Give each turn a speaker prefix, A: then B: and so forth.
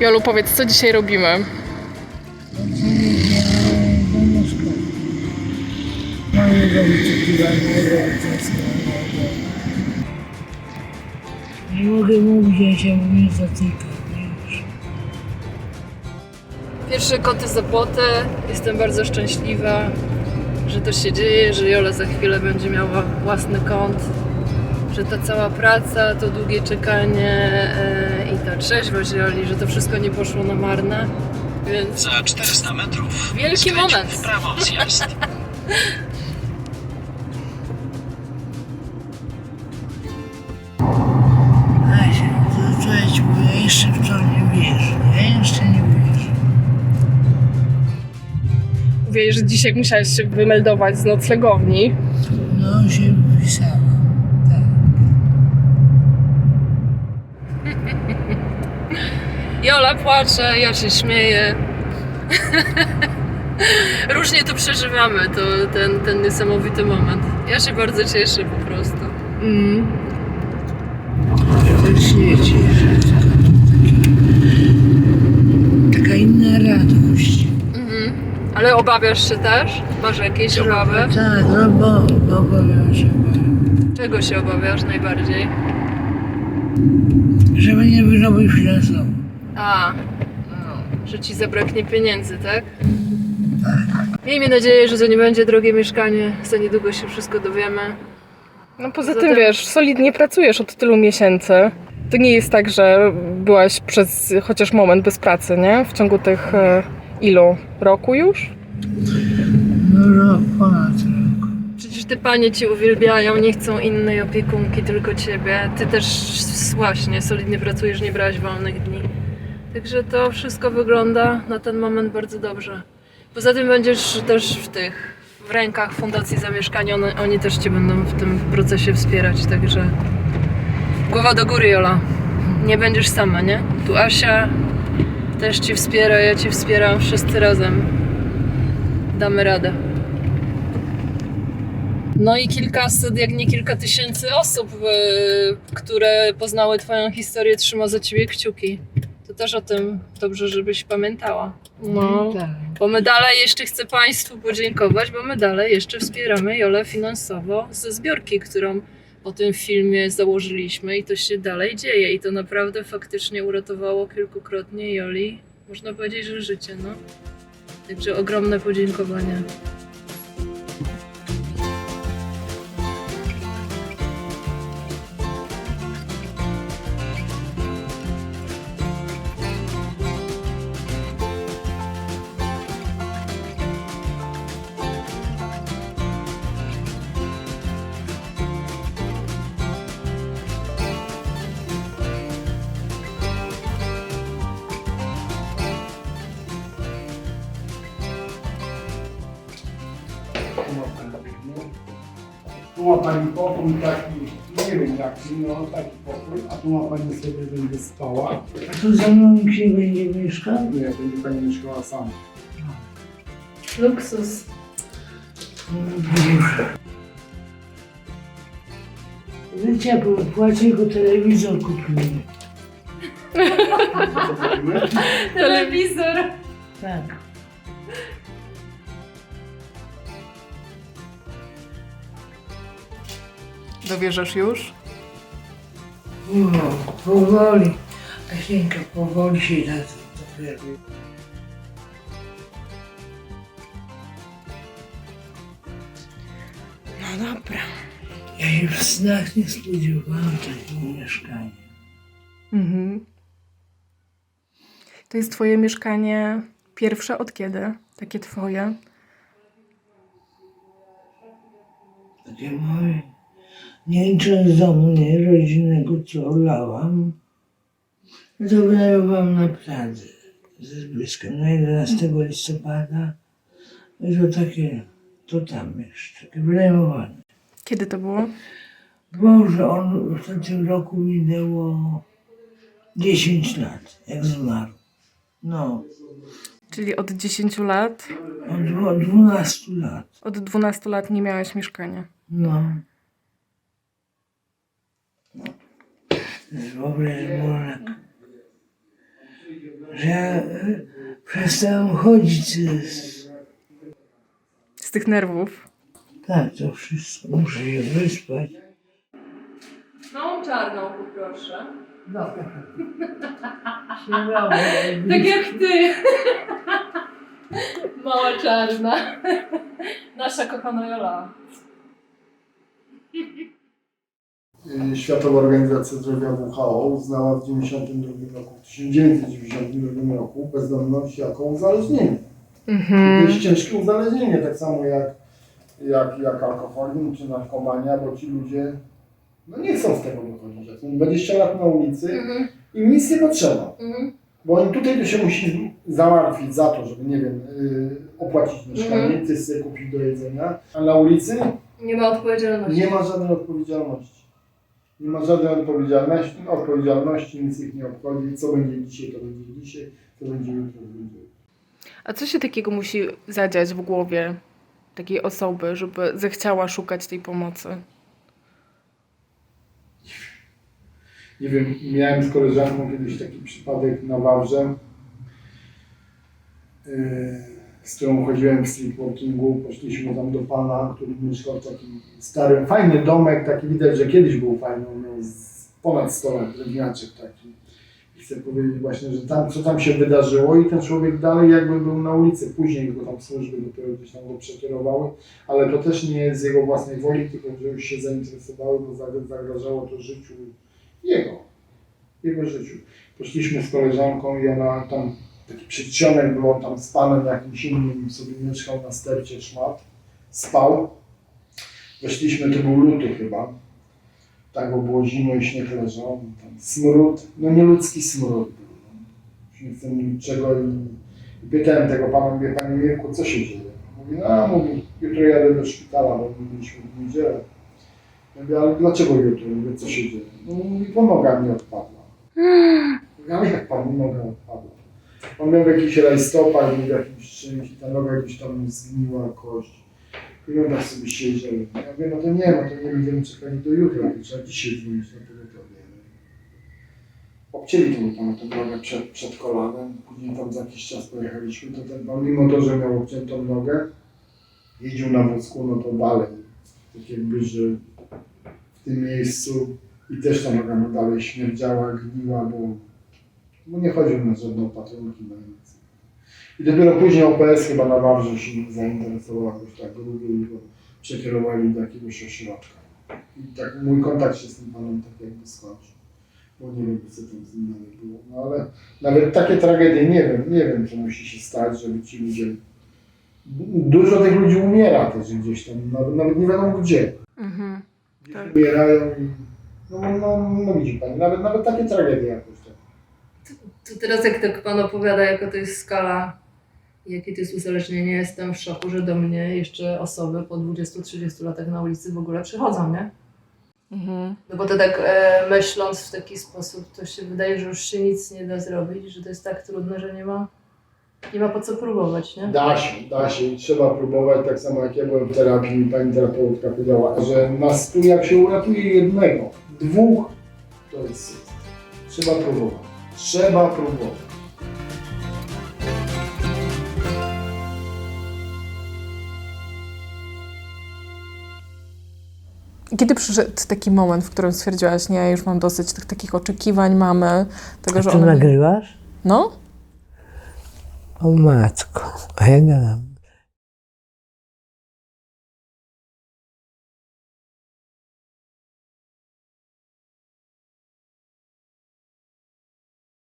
A: Jolu, powiedz, co dzisiaj robimy?
B: Nie mogę mówić, ja się mnie zatyka.
A: Pierwsze koty za płotę. Jestem bardzo szczęśliwa, że to się dzieje, że Jola za chwilę będzie miała własny kąt, że ta cała praca, to długie czekanie e, i ta trzeźwość Joli, że to wszystko nie poszło na marne. Więc
C: Za 400 metrów.
A: Wielki moment.
C: W prawo zjazd.
B: Jeszcze w to nie wierzę, ja jeszcze nie wierzę.
A: mówię, że dzisiaj musiałeś się wymeldować z noclegowni.
B: No się wpisałam, tak.
A: Jola płacze, ja się śmieję. Różnie to przeżywamy, to, ten, ten niesamowity moment. Ja się bardzo cieszę po prostu. Mm.
B: Ja też się cieszę, tylko taka, inna radość.
A: Mhm. Ale obawiasz się też? Masz jakieś obawy?
B: Tak, no bo, bo obawiam się, bo-
A: Czego się obawiasz najbardziej?
B: żeby nie wyrobić finansowo.
A: A, no, że ci zabraknie pieniędzy, tak? Miejmy nadzieję, że to nie będzie drogie mieszkanie. Za niedługo się wszystko dowiemy.
D: No poza
A: Zatem-
D: tym wiesz, solidnie pracujesz od tylu miesięcy. To nie jest tak, że byłaś przez chociaż moment bez pracy, nie? W ciągu tych e, ilu? Roku już?
B: No rok, ponad rok.
A: Przecież te panie cię uwielbiają, nie chcą innej opiekunki, tylko ciebie. Ty też właśnie solidnie pracujesz, nie brałaś wolnych dni. Także to wszystko wygląda na ten moment bardzo dobrze. Poza tym będziesz też w tych, w rękach Fundacji Zamieszkania, one, oni też cię będą w tym procesie wspierać, także głowa do góry, Jola. Nie będziesz sama, nie? Tu Asia też cię wspiera, ja cię wspieram, wszyscy razem. Damy radę. No i kilkaset, jak nie kilka tysięcy osób, y, które poznały Twoją historię, trzyma za Ciebie kciuki. Też o tym dobrze, żebyś pamiętała. No.
B: Tak.
A: Bo my dalej jeszcze chcę Państwu podziękować, bo my dalej jeszcze wspieramy Jolę finansowo ze zbiorki, którą po tym filmie założyliśmy i to się dalej dzieje. I to naprawdę faktycznie uratowało kilkukrotnie Joli, można powiedzieć, że życie, no. Także ogromne podziękowania.
E: Tu ma pani pokój taki, nie wiem jaki, no taki pokój, a tu ma pani sobie będzie spała.
B: A tu ze mną nikt nie będzie mieszkał?
E: Nie, będzie pani mieszkała sama.
A: Luksus.
B: Wiecie, bo płacie go telewizor kupili.
A: Telewizor.
B: Tak.
D: Dowierzasz już?
B: O, powoli. Kasieńka, powoli się da to dopiero.
D: No dobra.
B: Ja się w snach nie spodziewałam takiego mieszkania.
D: Mhm. To jest twoje mieszkanie pierwsze od kiedy? Takie twoje?
B: Takie moje. Nie licząc domu, nie rodzinnego, co olałam. No wynajmowałam na Pradze ze Zbyskiem na 11 listopada. No to takie, to tam jeszcze, takie.
D: Kiedy to było?
B: Boże, on w tamtym roku minęło 10 lat, jak zmarł. No,
D: Czyli od 10 lat?
B: od dwu- 12 lat.
D: Od 12 lat nie miałeś mieszkania.
B: No. Wyobraź, że ja e, przestałem chodzić z,
D: Z tych nerwów.
B: tak, to wszystko, muszę się wyspać.
A: Małą czarną poproszę.
B: Dobra.
A: Tak jak ty. Mała czarna. Nasza kochana Jola.
E: Y, Światowa Organizacja Zdrowia WHO uznała w 92 roku, w 1992 roku bezdomność jako uzależnienie. To
D: Mhm.
E: jest ciężkie uzależnienie, tak samo jak, jak, jak alkoholizm czy narkomania, bo ci ludzie no nie chcą z tego wychodzić. Jak są 20 lat na ulicy,
A: Mhm.
E: im nic nie potrzeba.
A: Mhm.
E: Bo oni tutaj to się musi załatwić za to, żeby, nie wiem, yy, opłacić mieszkanie,
A: Mhm.
E: ty sobie kupić do jedzenia, a na ulicy
A: Nie ma odpowiedzialności.
E: nie ma żadnej odpowiedzialności. Nie ma żadnej odpowiedzialności, odpowiedzialności, nic ich nie obchodzi. Co będzie dzisiaj, to będzie dzisiaj, co będzie jutro, to będzie.
D: A co się takiego musi zadziać w głowie takiej osoby, żeby zechciała szukać tej pomocy?
E: Nie wiem, miałem z koleżanką kiedyś taki przypadek na Wawrze, yy, z którą chodziłem w streetwalkingu. Poszliśmy tam do pana, który mieszkał w takim starym, fajny domek, taki widać, że kiedyś był fajny, on miał ponad 100 lat, drewniaczek taki. I chcę powiedzieć właśnie, że tam, co tam się wydarzyło i ten człowiek dalej jakby był na ulicy. Później go tam służby dopiero gdzieś tam go przekierowały, ale to też nie z jego własnej woli, tylko że już się zainteresowały, bo zag- zagrażało to życiu jego, jego życiu. Poszliśmy z koleżanką i ona tam, taki przedsionek był, on tam z panem jakimś innym sobie mieszkał na stercie szmat, spał. Weszliśmy, to był luty chyba, tak, bo było zimno i śnieg leżał, tam smród, no nieludzki smród był. No. Nie chcę niczego i, pytałem tego pana, mówię, panie Mirku, co się dzieje? Mówi, no, mówi, jutro jadę do szpitala, bo mieliśmy w niedzielę. Ja mówię, ale dlaczego jutro? Mówię, co się dzieje? No mówi, bo noga mi odpadła. Mówię, ale jak pan noga odpadła? On miał jakiś rajstopach, był jakimś czymś ta noga gdzieś tam zgniła kość. I on tak sobie siedział. Ja mówię, no to nie, no to nie będziemy czekali do jutra, to trzeba dzisiaj dzwonić na pogotowie. Obcięli tomu panu tę nogę przed, przed kolanem, później tam za jakiś czas pojechaliśmy, to ten pan, mimo to, że miał obciętą nogę, jeździł na wózku, no to dalej. Tak jakby, że w tym miejscu i też ta noga mu dalej śmierdziała, gniła, bo, bo nie chodził na żadne opatrunki, na nic. I dopiero później OPS chyba na Wawrze się nim zainteresował jakoś tak grubo i go przekierowali do jakiegoś ośrodka. I tak mój kontakt się z tym panem tak jakby skończył. Bo nie wiem, co tam z nim dalej było. No ale nawet takie tragedie, nie wiem, nie wiem, co musi się stać, żeby ci ludzie... Dużo tych ludzi umiera też gdzieś tam, nawet, nie wiadomo gdzie.
D: Mhm. Tak.
E: umierają i... No, no, no, no widzi pani, nawet, nawet takie tragedie jakoś.
A: To teraz jak tak pan opowiada, jaka to jest skala, jakie to jest uzależnienie, jestem w szoku, że do mnie jeszcze osoby po 20-30 latach na ulicy w ogóle przychodzą, nie?
D: Mhm.
A: No bo to tak e, myśląc w taki sposób, to się wydaje, że już się nic nie da zrobić, że to jest tak trudne, że nie ma, nie ma po co próbować, nie?
E: Da się, da się i trzeba próbować, tak samo jak ja byłem w terapii, pani terapeutka powiedziała, że na stu jak się uratuje jednego, dwóch, to jest. Trzeba próbować. Trzeba próbować.
D: I Kiedy przyszedł taki moment, w którym stwierdziłaś, nie, już mam dosyć tych takich oczekiwań mamy, tego, że
B: Ty
D: one...
B: nagrywasz?
D: No?
B: O matko, a ja gadam.